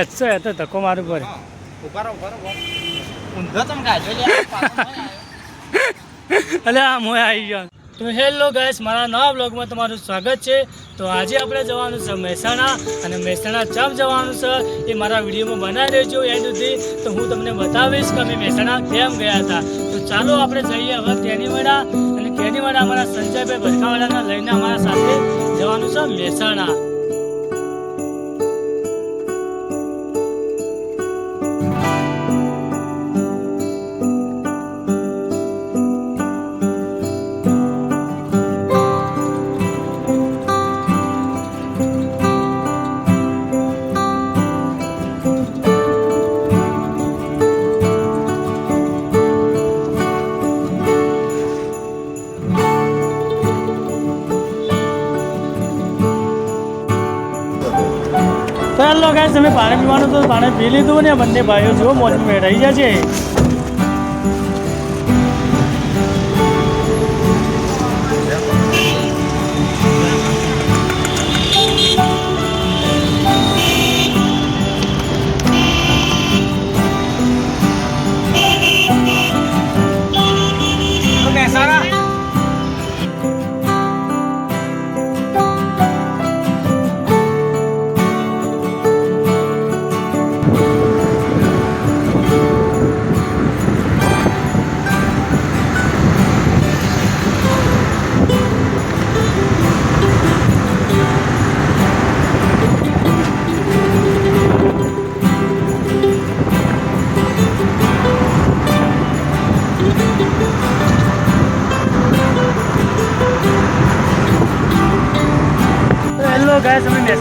એકસો એ તો ધક્કો મારું પડે. અલે, આ મોય આવી ગયો. તો હેલો ગાઈસ, મારા નવા બ્લોગમાં તમારું સ્વાગત છે. તો આજે આપણે જવાનું છે મહેસાણા, અને મહેસાણા ચમ જવાનું છે. એ મારા વિડીયોમાં બનાવી દેજો એન્ડ સુધી. તો હું તમને બતાવીશ કે અમે મહેસાણા કેમ ગયા હતા. તો ચાલો આપણે જઈએ હવે કેનીવાડા, અને કેનીવાડા અમારા સંજયભાઈ ભરખાવાડાના લઈને અમારા સાથે જવાનું છે મહેસાણા. તો હેલો તમે પાણી પીવાનું તો પાણી પી લીધું ને, બંને ભાઈઓ જો મોજ રહી જાય છે.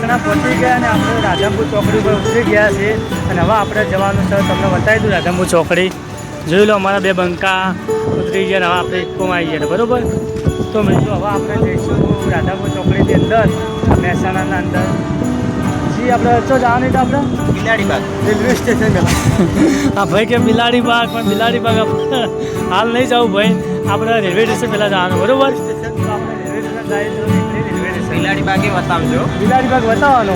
ગાઈસ પહોંચી ગયા અને આપણે રાધનપુર ચોકડી પર ઉતરી ગયા છીએ. અને હવે આપણે જવાનું છે તમને બતાવી દઉં રાધનપુર ચોકડી. જોઈ લો અમારા બે બંકા ઉતરી ગયા અને હવે આપણે ઇકોમાં આવી ગયા બરાબર? તો મિત્રો હવે આપણે જઈશું રાધાપુર ચોકડીની અંદર મહેસાણાના અંદર. જી આપણે ચો જવાની તો આપણે? બિલાડી બાગ. રેલવે સ્ટેશન હા ભાઈ કે બિલાડી બાગ પણ બિલાડી બાગ આપણે હાલ નહીં જવું ભાઈ. આપણે રેલવે સ્ટેશન પહેલાં જવાનું બરોબર? આપણે રેલવે સ્ટેશન જઈએ બિલાડી બાગે બતાવજો. બિલાડી બાગ બતાવવાનો?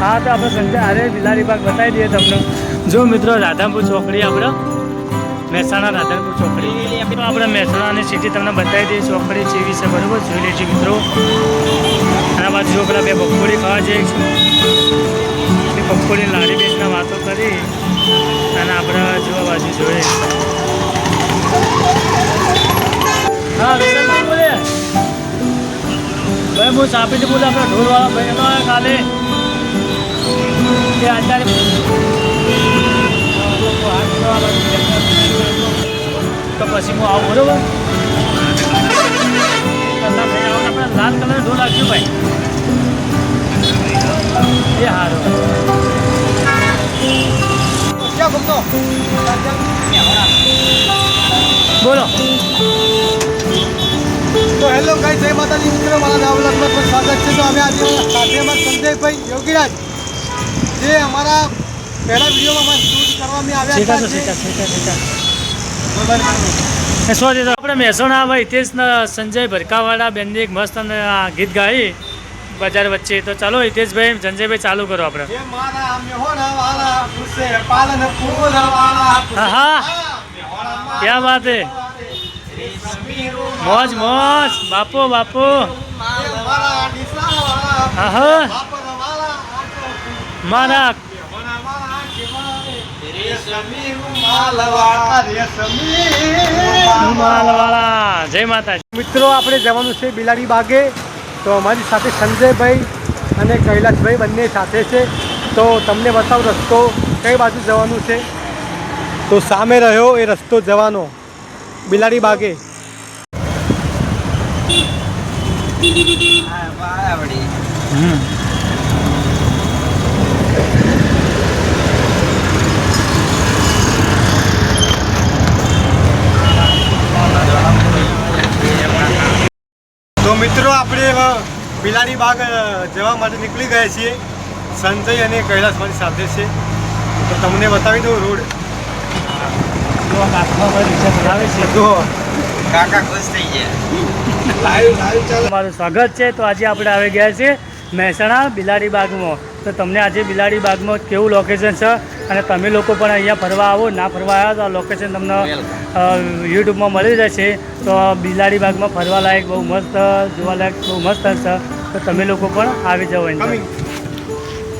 હા, તો આપણે સંજય અરે, બિલાડી બાગ બતાવી દઈએ તમને. જો મિત્રો રાધાપુર ચોકડી આપણે, મહેસાણા રાધામપુર ચોકડી. આપણે મહેસાણાની સિટી તમને બતાવી દઈએ ચોકડી જેવી છે બરોબર. જોઈ લેજો મિત્રો. આના બાજુ જો પેલા બે પકોડી ખાવા જઈએ પકોડી લાડી બેસના વાતો કરી અને આપણે જોવા બાજુ જોઈએ. હા ભાઈ હું સાપીથી બોલે આપણા ઢોલવાળા ભાઈ એનો કાલે તે અત્યારે તો પછી હું આવું બરોબર? ભાઈ આવું આપણે લાલ કલર ઢોર રાખ્યું ભાઈ. એ સારું બોલો. તો હેલો ગાઈ જય માતાજી મિત્રો મારા નવા બ્લોગમાં પણ સ્વાગત છે. તો અમે આજે સાથેમાં સંજયભાઈ યોગીરાજ જે અમારા પહેલા વિડીયોમાં શૂટ કરવામાં આવ્યા હતા સીધા સોરી આપણે મહેસાણા ભાઈ તે જ સંજય ભરકાવાળા બેનની એક મસ્ત ગીત ગાઈ. બજાર વચ્ચે. તો ચાલો હિતેશભાઈ સંજયભાઈ ચાલુ કરો આપણે. હા હા. ક્યાં વાત હે? મોજ મોજ. બાપો બાપો. મારા રૂમાલવાળા. જય માતાજી. મિત્રો આપણે જવાનું છે બિલાડી બાગે. તો અમારી સાથે સંજયભાઈ અને કૈલાસભાઈ બંને સાથે છે. તો તમને બતાવ રસ્તો. કઈ બાજુ જવાનું છે? તો સામે રહ્યો એ રસ્તો જવાનો. બિલાડી બાગે. તો મિત્રો, આપણે બિલાડી બાગ જવા માટે નીકળી ગયા છીએ. સંજય અને કૈલાસ મારી સાથે છે. તો તમને બતાવી દઉં રોડ. જો ભાઈ રિક્ષા ચલાવે છે. જો કાકા ખુશ થઈ ગયા. લાઈવ લાઈવ ચાલ. તમારું સ્વાગત છે. તો આજે આપણે આવી ગયા છે મહેસાણા બિલાડી બાગમાં. તો તમને આજે બિલાડી બાગમાં કેવું લોકેશન છે? અને તમે લોકો પણ અહીંયા ફરવા આવો. ના ફરવા આવ્યા તો આ લોકેશન તમને યુટ્યુબમાં મળી જશે તો બિલાડી બાગમાં ફરવા લાયક બહુ મસ્ત જોવાલાયક બહુ મસ્ત છે. તો તમે લોકો પણ આવી જાઓ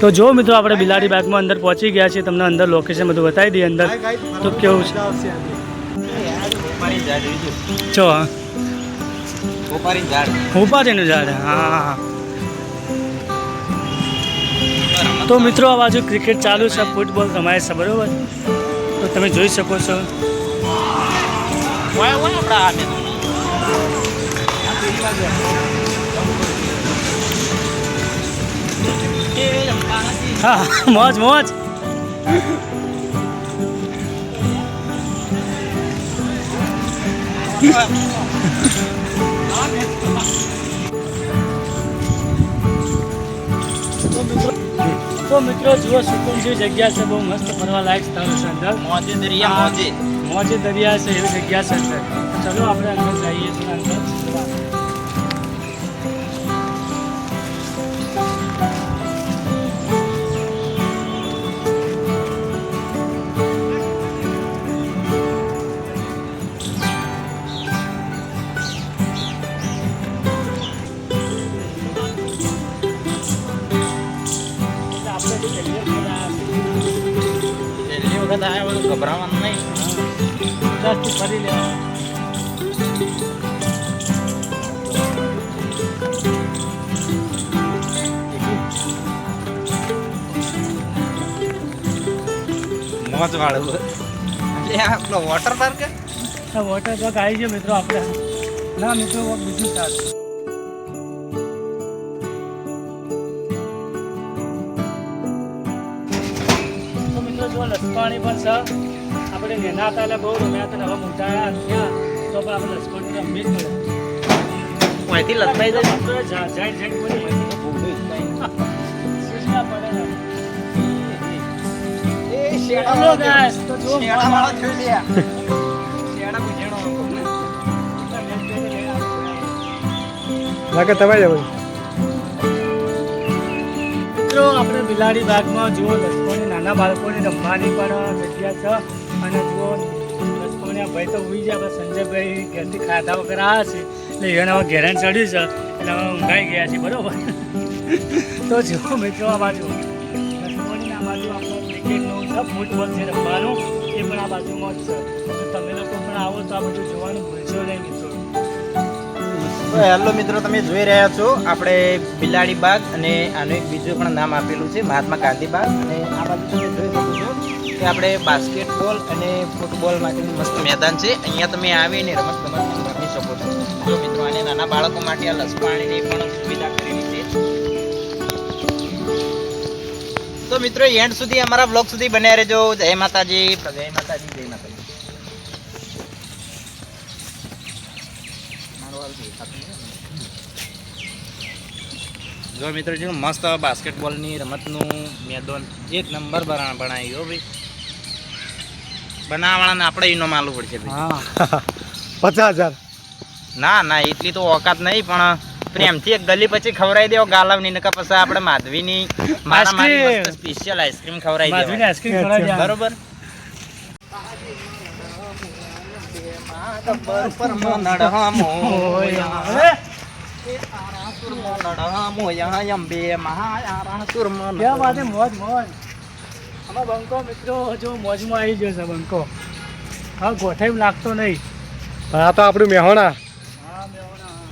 તો જો મિત્રો આપણે બિલાડી બાગમાં અંદર પહોંચી ગયા છીએ, તમને અંદર લોકેશન બધું બતાવી દઈએ અંદર. તો કેવું છે? જો, હા. ઉપાધિનું ઝાડ, હા તો મિત્રો, આ બાજુ ક્રિકેટ ચાલુ છે ફૂટબોલ રમાય છે, બરોબર? તો તમે જોઈ શકો છો. હા મોજ મોજ. તો મિત્રો જુઓ સુકૂન જેવી જગ્યા છે બહુ મસ્ત ફરવા લાયક સ્થળ છે અંદર. મોજે દરિયા મોજે. મોજે દરિયા છે એવી જગ્યા છે અંદર. ચલો આપણે અંદર જઈએ છીએ અંદર. વખત આવ્યા બધું ગભરાવાનું નહીં. દસથી ફરી લેવાનું મોજ વાળું. એટલે આ પેલો વોટર પાર્ક આ વોટર પાર્ક આવી ગયો મિત્રો આપણે. ના મિત્રો બીજું ચાલુ. લસપાણી પણ છે. આપણે નેના હતા એટલે બહુ રમ્યા હતા હવે મોટા થયા તો પણ આપણે લસપાણી રમી જ પડે અહીંથી લથાઈ જાય જાય જા- જાઈન્ટ જાઈન્ટ બોલી સૂચના પડે ને. હલો guys, તો જુઓ શેણાવાળો જોઈ લે શેણા ગુજેણો લાગે તમે જવું મિત્રો આપણે બિલાડી બાગમાં જુઓ લસકોની નાના બાળકોને રમવાની પણ જગ્યા છે. અને જો લસકોની ભાઈ તો ઉઈ ગયા સંજયભાઈ ઘેરથી ખાધા વગર આવ્યા છે. એટલે એને હવે ઘેરાન ચડ્યું છે. એટલે હવે ઊંઘાઈ ગયા છે, બરોબર? તો જુઓ મિત્રો, આ બાજુ આ બાજુ આપણો છે ફૂટબોલ છે રમવાનું. એ પણ આ બાજુમાં જ છે. તમે લોકો પણ આવો તો આ બધું જોવાનું ભૂલશો નહીં મિત્રો. હેલો મિત્રો, તમે જોઈ રહ્યા છો આપણે બિલાડી બાગ અને આનું એક બીજું પણ નામ આપેલું છે, મહાત્મા ગાંધી બાગ. અને આ બાજુ તમે જોઈ શકો છો કે આપણે બાસ્કેટબોલ અને ફૂટબોલ માટેનું મસ્ત મેદાન છે. અહીંયા તમે આવીને રમત ગમત રમી શકો છો. જો મિત્રો અને નાના બાળકો માટે આ લસપાણીની પણ સુવિધા કરેલી છે. તો મિત્રો એન્ડ સુધી અમારા બ્લોગ સુધી બન્યા રહેજો. જય માતાજી. જય માતાજી જય માતાજી મારો હાલ દેખાતું નહીં. જો મિત્રો જો મસ્ત બાસ્કેટબોલની રમતનું મેદાન એક નંબર ભણાવી ગયો ભાઈ. બનાવવાળાને આપણે ઇનો માલું પડશે પચાસ હજાર. ના ના એટલી તો ઓકાત નહીં પણ પ્રેમથી એક ગલી પછી ખવડાવી દેવો ગાલવની નકા પછી આપણે માધવીની મારા મારી આઈસ્ક્રીમ. મસ્ત સ્પેશિયલ આઈસ્ક્રીમ ખવડાવી માધવીને દેવાય આઈસ્ક્રીમ ખવડાવી દેવાની. બરોબર ક્યાં વાત મોજ મોજ. આમાં બંકો મિત્રો જો મોજમાં આવી ગયો છે બંકો. હા ગોઠાઈ લાગતો નહીં. પણ આ તો આપણું મેહોણા. હા મેહોણા.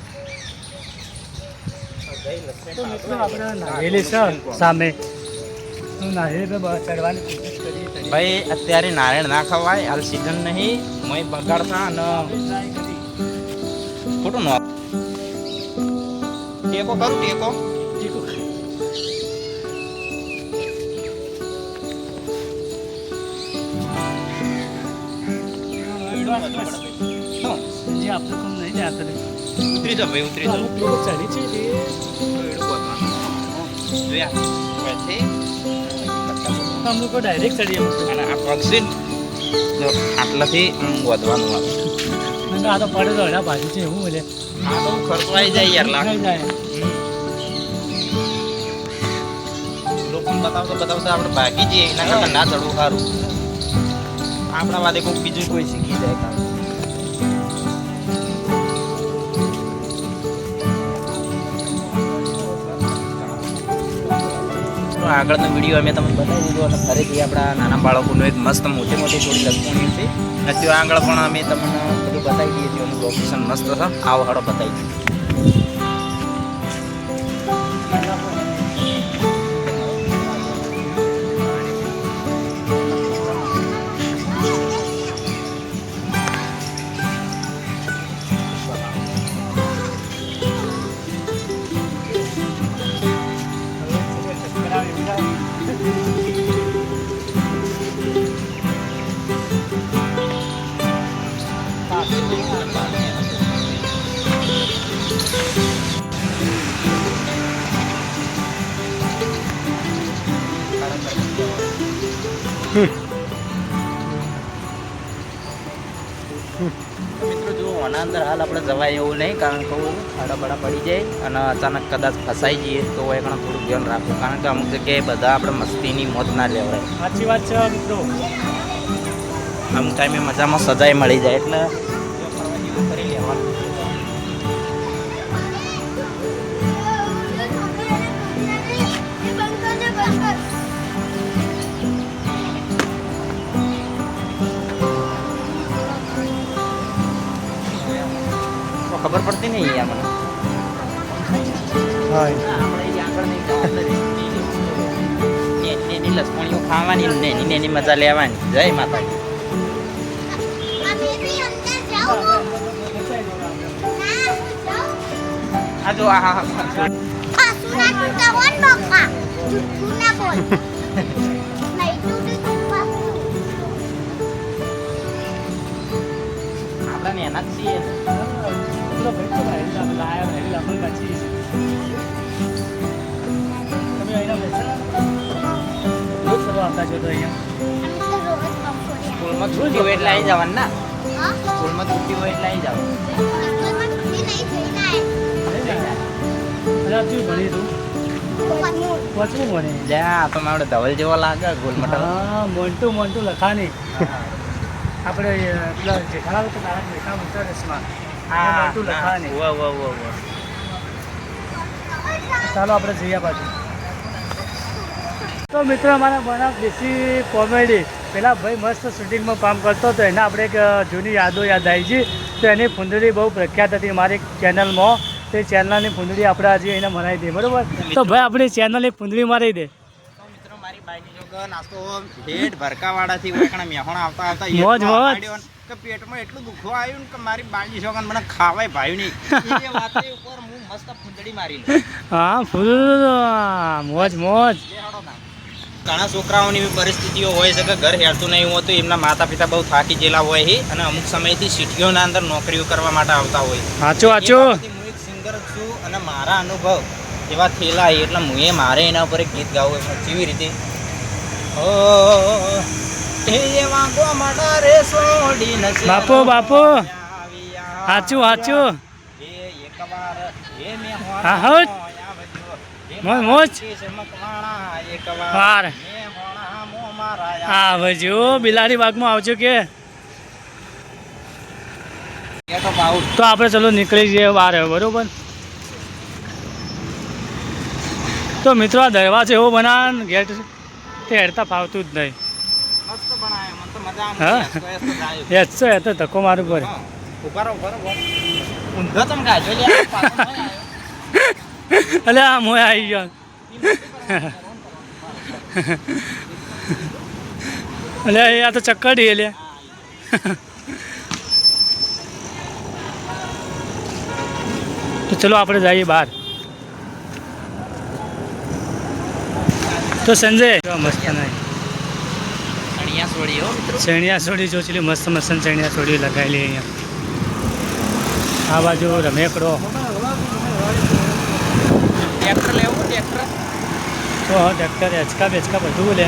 મિત્રો આપણે નાહેલી છે સામે. તો નાહેલી પર બ- ચડવાની કોશિશ ચડીએ. ભાઈ અત્યારે નારાયણ ના ખવાય હાલ સીઝન નહીં. મય બગાડતા અને ખોટું નો ટેકો કરું ટેકો. ઉતરી જાઓ ભાઈ ઉતરી પેલું ચડી છે. આમ લોકો ડાયરેક્ટ ચડી આવશે અને આ પક્ષી જો આટલાથી વધવાનું આવે. આ તો પડે તો હડા ભાજી છે એવું એટલે આ તો ખર્ચવાઈ જાય યાર લાખ. જાય. લોકોને બતાવતો બતાવતો આપણે ભાગી જઈએ એના કરતાં ના ચડવું સારું. આપણા વાદે કોઈ બીજું કોઈ શીખી જાય આગળનો વીડિયો અમે તમને બતાવી દીધો અને ફરીથી આપણા નાના બાળકોનું એક મસ્ત મોટી મોટી થોડી લસપણીઓ છે અને ત્યાં આગળ પણ અમે તમને બધું બતાવી દઈએ છીએ. લોકેશન મસ્ત છે. આવો હાડો બતાવી દઈએ. મિત્રો જો આના અંદર હાલ આપણે જવાય એવું નહીં કારણ કે ખાડા બડા પડી જાય અને અચાનક કદાચ ફસાઈ જઈએ તો એ પણ થોડું ધ્યાન રાખવું કારણ કે અમુક જગ્યાએ બધા આપણે મસ્તીની મોત ના લેવાય. સાચી વાત છે મિત્રો. અમુક ટાઈમે મજામાં સજાઈ મળી જાય એટલે ખબર પડતી નહીં આપણને હા આપણે ઈ આગળ નહીં જવાનું. ને- એની લસપણીઓ ખાવાની ને એની ને એની મજા લેવાની જય માતાજી આ જો આ હા હા આપણે મહેનત છીએ પેલો ભાઈ તો ભાઈ આપણે લાયા ભાઈ લાંબી કાચી. તમે અહીંના બેસા રોજ ફરવા આવતા છો તો અહીંયા સ્કૂલમાં શું હોય એટલે આવી જવાનું ના સ્કૂલમાં છૂટી હોય એટલે આવી જવાનું ભણી તું વચવું ભણે જા આ તો મારે ધવલ જેવો લાગે ગોલ મટલ હા મોન્ટું મોન્ટું લખાની આપણે પેલા જેઠાલાલ તો તારા બેઠા મોટા રસમાં મોન્ટું લખાની વાહ વાહ વાહ વાહ. ચાલો આપણે જઈએ પાછું. તો મિત્રો અમારા બનાવ દેશી કોમેડી. પેલા ભાઈ મસ્ત શૂટિંગમાં કામ કરતો હતો. એના આપણે એક જૂની યાદો યાદ આવી છે. તો એની ફૂંદડી બહુ પ્રખ્યાત હતી મારી ચેનલમાં. તે ચેનલની ફૂંદડી આપણે આજે એને મનાવી દે બરોબર? તો ભાઈ આપણી ચેનલની ફૂંદડી મારી દે. મિત્રો મારી નાસ્તો ઢેઢ ભરકાવાળાથી મેહોણા આવતા આવતા મોજ, મોજ. કે પેટમાં એટલું દુખવા આવ્યું કે મારી બાજી સોગન મને ખાવાય ભાઈ નહીં. એ વાતે ઉપર હું મસ્ત ફૂંદડી મારી હા ફૂલ મોજ મોજ. ઘણા છોકરાઓની પરિસ્થિતિઓ હોય છે કે ઘર હેરતું નહીં હોતું એમના માતા પિતા બહુ થાકી ગયેલા હોય છે અને અમુક સમયથી સિટીઓના અંદર નોકરીઓ કરવા માટે આવતા હોય. સાચો સાચો. હું એક સિંગર છું અને મારા અનુભવ એવા થયેલા એટલે હું એ મારે એના ઉપર એક ગીત ગાવું કેવી રીતે? ઓ બાપુ, બાપુ. હાચું હાચું. હા. એ મોજ, મોજ. વાર. હા વજો બિલાડી બાગમાં આવજો કે. તો આપણે ચલો નીકળી જઈએ વારે બરોબર? તો મિત્રો આ દરવાજો એવો બનાવે ગેટ તે હેડતા ફાવતું જ નહીં. હા? એ તો ધક્કો મારું પડે હા. ઊભા રહો, ઊભા રહો, ઊભા રહો. ઊંધો તમ ગાજો લે આ મોય આવી ગયો અલે આ તો ચક્કડી એટલે તો ચલો આપણે જઈએ બહાર તો સંજય મસ્ત નહીં સોડી હો મિત્રો ચણિયા સોડી જો છે મસ્ત મસ્ત ચણિયા સોડી લગાવેલી અહીંયા આ બાજુ રમેકડો ટ્રેક્ટર લેવું ટ્રેક્ટર તો હા ટ્રેક્ટર હેચકા બેચકા બધું લે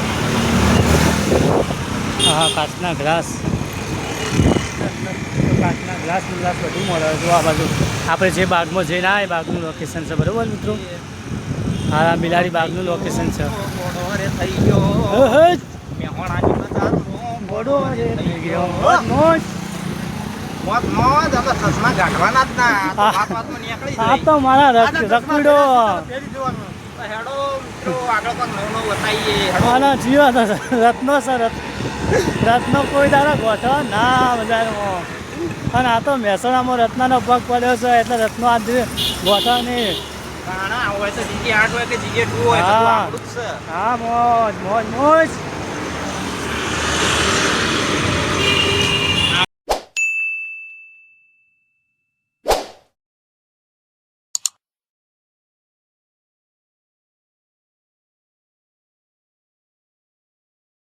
હા કાચના ગ્લાસ કાચના ગ્લાસ ગ્લાસ બધું મળે જો આ બાજુ આપણે જે બાગમાં જઈને આ એ બાગનું લોકેશન છે બરાબર મિત્રો હા બિલાડી બાગનું લોકેશન છે થઈ ગયો મોડો થઈ ગયો. મોજ, આ તો મારા રકુડો. મારા રત્નો કોઈ દારા ગોઠો ના બજારમાં અને આ તો મહેસાણામાં રત્નાનો પગ પડ્યો છે એટલે રત્નો આજ ગોઠો નહીં હા મોજ મોજ મોજ.